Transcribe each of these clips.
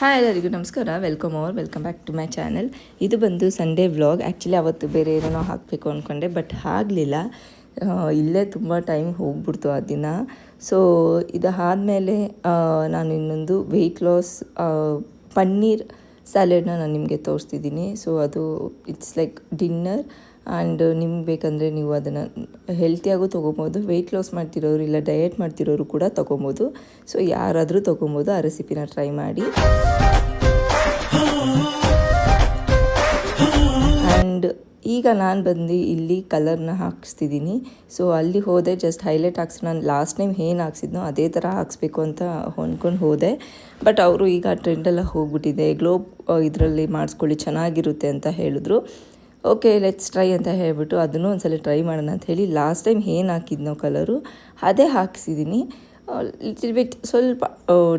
Hi ಎಲ್ಲರಿಗೂ ನಮಸ್ಕಾರ. Welcome our welcome back to my channel ಇದು ಬಂದು ಸಂಡೇ ವ್ಲಾಗ್ ಆ್ಯಕ್ಚುಲಿ ಅವತ್ತು ಬೇರೆ ಏನೋ ಹಾಕಬೇಕು ಅಂದ್ಕೊಂಡೆ ಬಟ್ ಆಗಲಿಲ್ಲ ಇಲ್ಲೇ ತುಂಬ ಟೈಮ್ ಹೋಗ್ಬಿಡ್ತು ಆ ದಿನ. ಸೊ ಇದಾದಮೇಲೆ ನಾನು ಇನ್ನೊಂದು ವೆಯ್ಟ್ ಲಾಸ್ ಪನ್ನೀರ್ ಸ್ಯಾಲೆಡ್ನ ನಾನು ನಿಮಗೆ ತೋರಿಸ್ತಿದ್ದೀನಿ. ಸೊ ಅದು ಇಟ್ಸ್ ಲೈಕ್ ಡಿನ್ನರ್ ಆ್ಯಂಡ್ ನಿಮ್ಗೆ ಬೇಕಂದರೆ ನೀವು ಅದನ್ನು ಹೆಲ್ತಿಯಾಗೂ ತೊಗೊಬೋದು. ವೆಯ್ಟ್ ಲಾಸ್ ಮಾಡ್ತಿರೋರು ಇಲ್ಲ ಡಯಟ್ ಮಾಡ್ತಿರೋರು ಕೂಡ ತೊಗೊಬೋದು. ಸೊ ಯಾರಾದರೂ ತೊಗೊಬೋದು, ಆ ರೆಸಿಪಿನ ಟ್ರೈ ಮಾಡಿ. ಆ್ಯಂಡ್ ಈಗ ನಾನು ಬಂದು ಇಲ್ಲಿ ಕಲರ್ನ ಹಾಕಿಸ್ತಿದ್ದೀನಿ ಸೊ ಅಲ್ಲಿ ಹೋದೆ ಜಸ್ಟ್ ಹೈಲೈಟ್ ಹಾಕ್ಸಿ ನಾನು ಲಾಸ್ಟ್ ಟೈಮ್ ಏನು ಹಾಕ್ಸಿದ್ನೋ ಅದೇ ಥರ ಹಾಕ್ಸ್ಬೇಕು ಅಂತ ಹೊಂದ್ಕೊಂಡು ಹೋದೆ. ಬಟ್ ಅವರು ಈಗ ಟ್ರೆಂಡೆಲ್ಲ ಹೋಗ್ಬಿಟ್ಟಿದೆ. ಗ್ಲೋಬ್ ಇದರಲ್ಲಿ ಮಾಡಿಸ್ಕೊಳ್ಳಿ, ಚೆನ್ನಾಗಿರುತ್ತೆ ಅಂತ ಹೇಳಿದ್ರು. ಓಕೆ ಲೆಟ್ಸ್ ಟ್ರೈ ಅಂತ ಹೇಳಿಬಿಟ್ಟು ಅದನ್ನು ಒಂದ್ಸಲ ಟ್ರೈ ಮಾಡೋಣ ಅಂತ ಹೇಳಿ ಲಾಸ್ಟ್ ಟೈಮ್ ಏನು ಹಾಕಿದ್ನೋ ಕಲರು ಅದೇ ಹಾಕ್ಸಿದ್ದೀನಿ ಲಿಟಿಲ್ ಬಿಟ್ ಸ್ವಲ್ಪ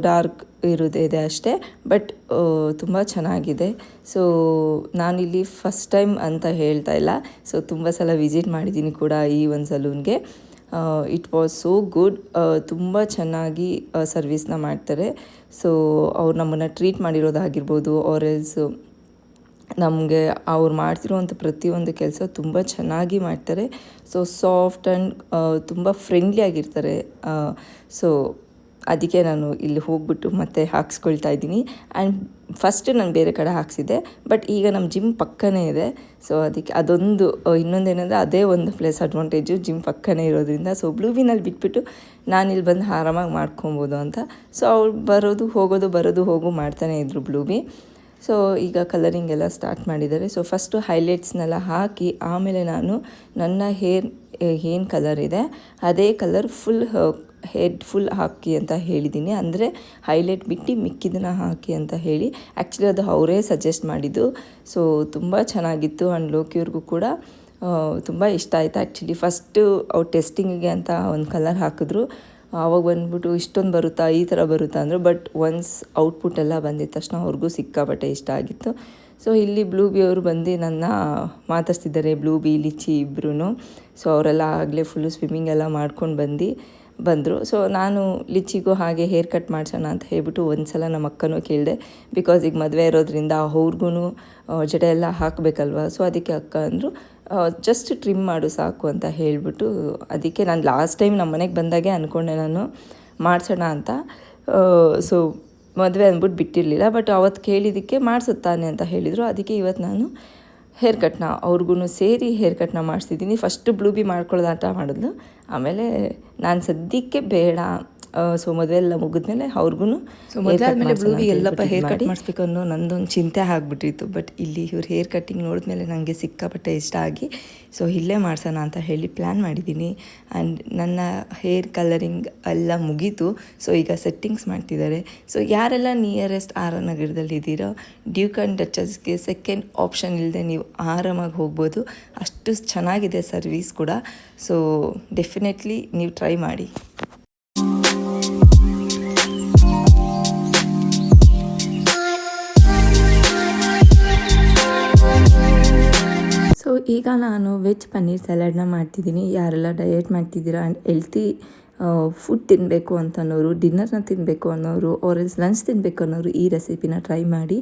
ಡಾರ್ಕ್ ಇರೋದೇ ಇದೆ ಅಷ್ಟೇ ಬಟ್ ತುಂಬ ಚೆನ್ನಾಗಿದೆ. ಸೊ ನಾನಿಲ್ಲಿ ಫಸ್ಟ್ ಟೈಮ್ ಅಂತ ಹೇಳ್ತಾ ಇಲ್ಲ. ಸೊ ತುಂಬ ಸಲ ವಿಸಿಟ್ ಮಾಡಿದ್ದೀನಿ ಕೂಡ ಈ ಒಂದು ಸಲೂನ್ಗೆ ಇಟ್ ವಾಸ್ ಸೋ ಗುಡ್ ತುಂಬ ಚೆನ್ನಾಗಿ ಸರ್ವಿಸ್ನ ಮಾಡ್ತಾರೆ. ಸೊ ಅವ್ರು ನಮ್ಮನ್ನು ಟ್ರೀಟ್ ಮಾಡಿರೋದಾಗಿರ್ಬೋದು ಆರ್ ಎಲ್ಸ್ ನಮಗೆ ಅವ್ರು ಮಾಡ್ತಿರುವಂಥ ಪ್ರತಿಯೊಂದು ಕೆಲಸ ತುಂಬ ಚೆನ್ನಾಗಿ ಮಾಡ್ತಾರೆ. ಸೊ ಸಾಫ್ಟ್ ಆ್ಯಂಡ್ ತುಂಬ ಫ್ರೆಂಡ್ಲಿ ಆಗಿರ್ತಾರೆ. ಸೊ ಅದಕ್ಕೆ ನಾನು ಇಲ್ಲಿ ಹೋಗ್ಬಿಟ್ಟು ಮತ್ತೆ ಹಾಕ್ಸ್ಕೊಳ್ತಾ ಇದ್ದೀನಿ. ಆ್ಯಂಡ್ ಫಸ್ಟ್ ನಾನು ಬೇರೆ ಕಡೆ ಹಾಕ್ಸಿದ್ದೆ ಬಟ್ ಈಗ ನಮ್ಮ ಜಿಮ್ ಪಕ್ಕನೇ ಇದೆ. ಸೊ ಅದಕ್ಕೆ ಅದೊಂದು ಇನ್ನೊಂದೇನೆಂದರೆ ಅದೇ ಒಂದು ಪ್ಲೇಸ್ ಅಡ್ವಾಂಟೇಜು ಜಿಮ್ ಪಕ್ಕನೇ ಇರೋದ್ರಿಂದ. ಸೊ ಬ್ಲೂವಿನಲ್ಲಿ ಬಿಟ್ಬಿಟ್ಟು ನಾನು ಇಲ್ಲಿ ಬಂದು ಆರಾಮಾಗಿ ಮಾಡ್ಕೊಬೋದು ಅಂತ. ಸೊ ಅವ್ರು ಬರೋದು ಹೋಗೋದು ಬರೋದು ಹೋಗು ಮಾಡ್ತಾನೆ ಇದ್ರು ಬ್ಲೂಬಿ ಸೊ ಈಗ ಕಲರಿಂಗ್ ಎಲ್ಲ ಸ್ಟಾರ್ಟ್ ಮಾಡಿದ್ದಾರೆ. ಸೊ ಫಸ್ಟು ಹೈಲೈಟ್ಸ್ನೆಲ್ಲ ಹಾಕಿ, ಆಮೇಲೆ ನಾನು ನನ್ನ ಹೇರ್ ಏನು ಕಲರ್ ಇದೆ, ಅದೇ ಕಲರ್ ಫುಲ್ ಹೆಡ್ ಫುಲ್ ಹಾಕಿ ಅಂತ ಹೇಳಿದ್ದೀನಿ. ಅಂದರೆ ಹೈಲೈಟ್ ಬಿಟ್ಟು ಮಿಕ್ಕಿದನ್ನ ಹಾಕಿ ಅಂತ ಹೇಳಿ. ಆ್ಯಕ್ಚುಲಿ ಅದು ಅವರೇ ಸಜೆಸ್ಟ್ ಮಾಡಿದ್ದು. ಸೊ ತುಂಬ ಚೆನ್ನಾಗಿತ್ತು ಆ್ಯಂಡ್ ಲೋಕಿಯವ್ರಿಗೂ ಕೂಡ ತುಂಬ ಇಷ್ಟ ಆಯಿತು. ಆ್ಯಕ್ಚುಲಿ ಫಸ್ಟು ಅವ್ರು ಟೆಸ್ಟಿಂಗಿಗೆ ಅಂತ ಒಂದು ಕಲರ್ ಹಾಕಿದ್ರು. ಆವಾಗ ಬಂದ್ಬಿಟ್ಟು ಇಷ್ಟೊಂದು ಬರುತ್ತಾ, ಈ ಥರ ಬರುತ್ತಾ ಅಂದರು ಬಟ್ ಒನ್ಸ್ ಔಟ್ಪುಟ್ ಎಲ್ಲ ಬಂದಿದ್ದ ತಕ್ಷಣ ಅವ್ರಿಗೂ ಸಿಕ್ಕಾಪಟ್ಟೆ ಇಷ್ಟ ಆಗಿತ್ತು. ಸೊ ಇಲ್ಲಿ ಬ್ಲೂ ಬಿ ಅವರು ಬಂದು ನನ್ನ ಮಾತಾಡ್ತಿದ್ದಾರೆ ಬ್ಲೂ ಬಿ ಲಿಚಿ ಇಬ್ಬರೂ ಸೊ ಅವರೆಲ್ಲ ಆಗಲೇ ಫುಲ್ಲು ಸ್ವಿಮ್ಮಿಂಗ್ ಎಲ್ಲ ಮಾಡ್ಕೊಂಡು ಬಂದು, ಬಂದರು. ಸೊ ನಾನು ಲಿಚಿಗೂ ಹಾಗೆ ಹೇರ್ ಕಟ್ ಮಾಡಿಸೋಣ ಅಂತ ಹೇಳ್ಬಿಟ್ಟು ಒಂದು ಸಲ ನಮ್ಮ ಅಕ್ಕನೂ ಕೇಳಿದೆ ಬಿಕಾಸ್ ಈಗ ಮದುವೆ ಇರೋದ್ರಿಂದ ಅವ್ರಿಗೂ ಜಡೆ ಎಲ್ಲ ಹಾಕಬೇಕಲ್ವ? ಸೊ ಅದಕ್ಕೆ ಅಕ್ಕ ಅಂದರು ಜಸ್ಟ್ ಟ್ರಿಮ್ ಮಾಡು ಸಾಕು ಅಂತ ಹೇಳಿಬಿಟ್ಟು ಅದಕ್ಕೆ ನಾನು ಲಾಸ್ಟ್ ಟೈಮ್ ನಮ್ಮ ಮನೆಗೆ ಬಂದಾಗೆ ಅಂದ್ಕೊಂಡೆ ನಾನು, ಮಾಡಿಸೋಣ ಅಂತ. ಸೊ ಮದುವೆ ಅಂದ್ಬಿಟ್ಟು ಬಿಟ್ಟಿರಲಿಲ್ಲ ಬಟ್ ಅವತ್ತು ಕೇಳಿದ್ದಕ್ಕೆ ಮಾಡಿಸುತ್ತಾನೆ ಅಂತ ಹೇಳಿದರು. ಅದಕ್ಕೆ ಇವತ್ತು ನಾನು ಹೇರ್ ಕಟ್ನ ಅವ್ರಿಗೂ ಸೇರಿ ಹೇರ್ ಕಟ್ನ ಮಾಡಿಸಿದ್ದೀನಿ. ಫಸ್ಟ್ ಬ್ಲೂಬಿ ಮಾಡ್ಕೊಳ್ಳೋದಾಟ ಮಾಡಿದ್ಲು. ಆಮೇಲೆ ನಾನು ಸದ್ಯಕ್ಕೆ ಬೇಡ ಸೊ ಮದುವೆ ಎಲ್ಲ ಮುಗಿದ್ಮೇಲೆ ಅವ್ರಿಗೂ ಸೊ ಮದುವೆ ಎಲ್ಲಪ್ಪ ಹೇರ್ ಕಟ್ ಮಾಡಿಸ್ಬೇಕು ಅನ್ನೋ ನಂದೊಂದು ಚಿಂತೆ ಆಗಿಬಿಟ್ಟಿತ್ತು. ಬಟ್ ಇಲ್ಲಿ ಇವ್ರ ಹೇರ್ ಕಟಿಂಗ್ ನೋಡಿದ್ಮೇಲೆ ನನಗೆ ಸಿಕ್ಕಾಪಟ್ಟೆ ಇಷ್ಟ ಆಗಿ ಸೊ ಇಲ್ಲೇ ಮಾಡ್ಸೋಣ ಅಂತ ಹೇಳಿ ಪ್ಲ್ಯಾನ್ ಮಾಡಿದ್ದೀನಿ. ಆ್ಯಂಡ್ ನನ್ನ ಹೇರ್ ಕಲರಿಂಗ್ ಎಲ್ಲ ಮುಗೀತು. ಸೊ ಈಗ ಸೆಟ್ಟಿಂಗ್ಸ್ ಮಾಡ್ತಿದ್ದಾರೆ. ಸೊ ಯಾರೆಲ್ಲ ನಿಯರೆಸ್ಟ್ ಆರ್ ನಗರದಲ್ಲಿ ಇದ್ದೀರೋ ಡ್ಯೂಕ್ ಆ್ಯಂಡ್ ಡಚಸ್ಗೆ ಸೆಕೆಂಡ್ ಆಪ್ಷನ್ ಇಲ್ಲದೆ ನೀವು ಆರಾಮಾಗಿ ಹೋಗ್ಬೋದು. ಅಷ್ಟು ಚೆನ್ನಾಗಿದೆ ಸರ್ವೀಸ್ ಕೂಡ. ಸೊ ಡೆಫಿನೆಟ್ಲಿ ನೀವು ಟ್ರೈ ಮಾಡಿ. ಈಗ ನಾನು ವೆಜ್ ಪನ್ನೀರ್ ಸ್ಯಾಲಡ್ನ ಮಾಡ್ತಿದ್ದೀನಿ. ಯಾರೆಲ್ಲ ಡಯಟ್ ಮಾಡ್ತಿದ್ದೀರಾ ಆ್ಯಂಡ್ ಹೆಲ್ತಿ ಫುಡ್ ತಿನ್ನಬೇಕು ಅಂತನೋರು ಡಿನ್ನರ್ನ ತಿನ್ನಬೇಕು ಅನ್ನೋರು ಆರೆಲ್ಸ್ ಲಂಚ್ ತಿನ್ನಬೇಕು ಅನ್ನೋರು ಈ ರೆಸಿಪಿನ ಟ್ರೈ ಮಾಡಿ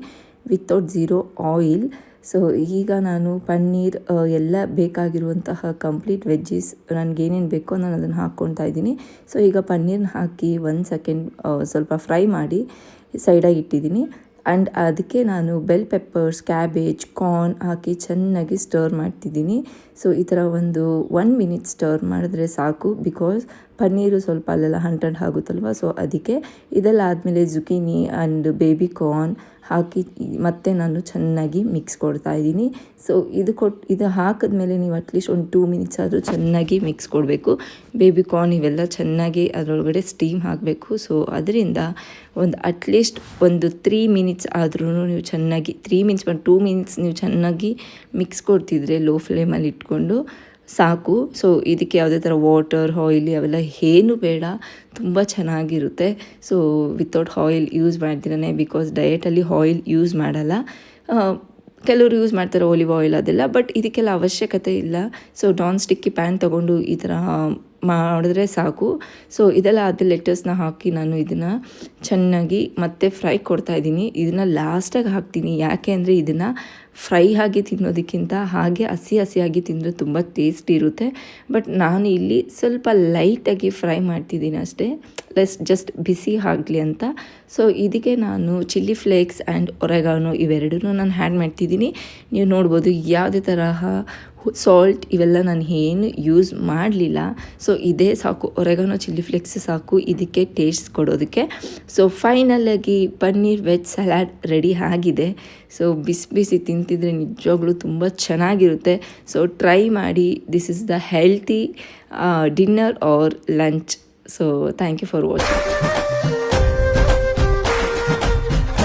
ವಿತೌಟ್ ಝೀರೋ ಆಯಿಲ್ ಸೊ ಈಗ ನಾನು ಪನ್ನೀರ್ ಎಲ್ಲ ಬೇಕಾಗಿರುವಂತಹ ಕಂಪ್ಲೀಟ್ ವೆಜ್ಜೀಸ್ ನನಗೇನೇನು ಬೇಕೋ ನಾನು ಅದನ್ನು ಹಾಕ್ಕೊತಾ ಇದ್ದೀನಿ. ಸೊ ಈಗ ಪನ್ನೀರ್ನ ಹಾಕಿ ಒಂದು ಸೆಕೆಂಡ್ ಸ್ವಲ್ಪ ಫ್ರೈ ಮಾಡಿ ಸೈಡಾಗಿ ಇಟ್ಟಿದ್ದೀನಿ. ಆ್ಯಂಡ್ ಅದಕ್ಕೆ ನಾನು ಬೆಲ್ ಪೆಪ್ಪರ್ಸ್ ಕ್ಯಾಬೇಜ್ ಕಾರ್ನ್ ಹಾಕಿ ಚೆನ್ನಾಗಿ ಸ್ಟೋರ್ ಮಾಡ್ತಿದ್ದೀನಿ. ಸೊ ಈ ಥರ ಒಂದು ಒನ್ ಮಿನಿಟ್ ಸ್ಟೋರ್ ಮಾಡಿದ್ರೆ ಸಾಕು ಬಿಕಾಸ್ ಪನ್ನೀರು ಸ್ವಲ್ಪ ಅಲ್ಲೆಲ್ಲ ಹಂಟೆಡ್ ಆಗುತ್ತಲ್ವ? ಸೊ ಅದಕ್ಕೆ ಇದೆಲ್ಲ ಆದಮೇಲೆ ಜುಕೀನಿ ಆ್ಯಂಡ್ ಬೇಬಿ ಕಾರ್ನ್ ಹಾಕಿ ಮತ್ತೆ ನಾನು ಚೆನ್ನಾಗಿ ಮಿಕ್ಸ್ ಕೊಡ್ತಾ ಇದ್ದೀನಿ. ಸೊ ಇದು ಕೊಟ್ಟು ಇದು ಹಾಕಿದ್ಮೇಲೆ ನೀವು ಅಟ್ಲೀಸ್ಟ್ ಒಂದು ಟೂ ಮಿನಿಟ್ಸ್ ಆದರೂ ಚೆನ್ನಾಗಿ ಮಿಕ್ಸ್ ಕೊಡಬೇಕು. ಬೇಬಿ ಕಾರ್ನ್ ಇವೆಲ್ಲ ಚೆನ್ನಾಗಿ ಅದರೊಳಗಡೆ ಸ್ಟೀಮ್ ಹಾಕಬೇಕು. ಸೊ ಅದರಿಂದ ಒಂದು ಅಟ್ಲೀಸ್ಟ್ ಒಂದು ತ್ರೀ ಮಿನಿಟ್ಸ್ ಆದ್ರೂ ನೀವು ಚೆನ್ನಾಗಿ ತ್ರೀ ಮಿನಿಟ್ಸ್ ಒಂದು ಟೂ ಮಿನಿಟ್ಸ್ ನೀವು ಚೆನ್ನಾಗಿ ಮಿಕ್ಸ್ ಕೊಡ್ತಿದ್ರೆ ಲೋ ಫ್ಲೇಮಲ್ಲಿ ಇಟ್ಕೊಂಡು ಸಾಕು. ಸೊ ಇದಕ್ಕೆ ಯಾವುದೇ ಥರ ವಾಟರ್ ಆಯಿಲ್ ಅವೆಲ್ಲ ಏನು ಬೇಡ. ತುಂಬ ಚೆನ್ನಾಗಿರುತ್ತೆ. ಸೊ ವಿತೌಟ್ ಆಯಿಲ್ ಯೂಸ್ ಮಾಡ್ತಿರೇ ಬಿಕಾಸ್ ಡಯೆಟಲ್ಲಿ ಆಯಿಲ್ ಯೂಸ್ ಮಾಡಲ್ಲ. ಕೆಲವರು ಯೂಸ್ ಮಾಡ್ತಾರೆ ಒಲಿವ್ ಆಯಿಲ್ ಅದೆಲ್ಲ ಬಟ್ ಇದಕ್ಕೆಲ್ಲ ಅವಶ್ಯಕತೆ ಇಲ್ಲ. ಸೊ ನಾನ್ ಸ್ಟಿಕ್ಕಿ ಪ್ಯಾನ್ ತೊಗೊಂಡು ಈ ಥರ ಮಾಡಿದ್ರೆ ಸಾಕು. ಸೊ ಇದೆಲ್ಲ ಅದು ಲೆಟರ್ಸ್ನ ಹಾಕಿ ನಾನು ಇದನ್ನು ಚೆನ್ನಾಗಿ ಮತ್ತೆ ಫ್ರೈ ಕೊಡ್ತಾ ಇದ್ದೀನಿ. ಇದನ್ನು ಲಾಸ್ಟಾಗಿ ಹಾಕ್ತೀನಿ. ಯಾಕೆ ಅಂದರೆ ಇದನ್ನು ಫ್ರೈ ಆಗಿ ತಿನ್ನೋದಕ್ಕಿಂತ ಹಾಗೆ ಹಸಿ ಹಸಿಯಾಗಿ ತಿಂದರೆ ತುಂಬ ಟೇಸ್ಟ್ ಇರುತ್ತೆ. ಬಟ್ ನಾನು ಇಲ್ಲಿ ಸ್ವಲ್ಪ ಲೈಟಾಗಿ ಫ್ರೈ ಮಾಡ್ತಿದ್ದೀನಿ ಅಷ್ಟೇ. ಲೆಸ್ ಜಸ್ಟ್ ಬಿಸಿ ಆಗಲಿ ಅಂತ. ಸೊ ಇದಕ್ಕೆ ನಾನು ಚಿಲ್ಲಿ ಫ್ಲೇಕ್ಸ್ ಆ್ಯಂಡ್ ಒರೆಗಾನೋ ಇವೆರಡೂ ನಾನು ಹ್ಯಾಡ್ ಮಾಡ್ತಿದ್ದೀನಿ. ನೀವು ನೋಡ್ಬೋದು ಯಾವುದೇ ತರಹ ಸಾಲ್ಟ್ ಇವೆಲ್ಲ ನಾನು ಏನು ಯೂಸ್ ಮಾಡಲಿಲ್ಲ. ಸೊ ಇದೇ ಸಾಕು. ಒರೆಗಾನೋ ಚಿಲ್ಲಿ ಫ್ಲೆಕ್ಸ್ ಸಾಕು. ಇದಕ್ಕೆ ಟೇಸ್ಟ್ ಕೊಡೋದಕ್ಕೆ. ಸೊ ಫೈನಲಾಗಿ ಪನ್ನೀರ್ ವೆಜ್ ಸಲಾಡ್ ರೆಡಿ ಆಗಿದೆ. ಸೊ ಬಿಸಿ ಬಿಸಿ ತಿಂತಿದ್ರೆ ನಿಜವಾಗ್ಲೂ ತುಂಬ ಚೆನ್ನಾಗಿರುತ್ತೆ. ಸೊ ಟ್ರೈ ಮಾಡಿ. This is the healthy dinner or lunch so thank you for watching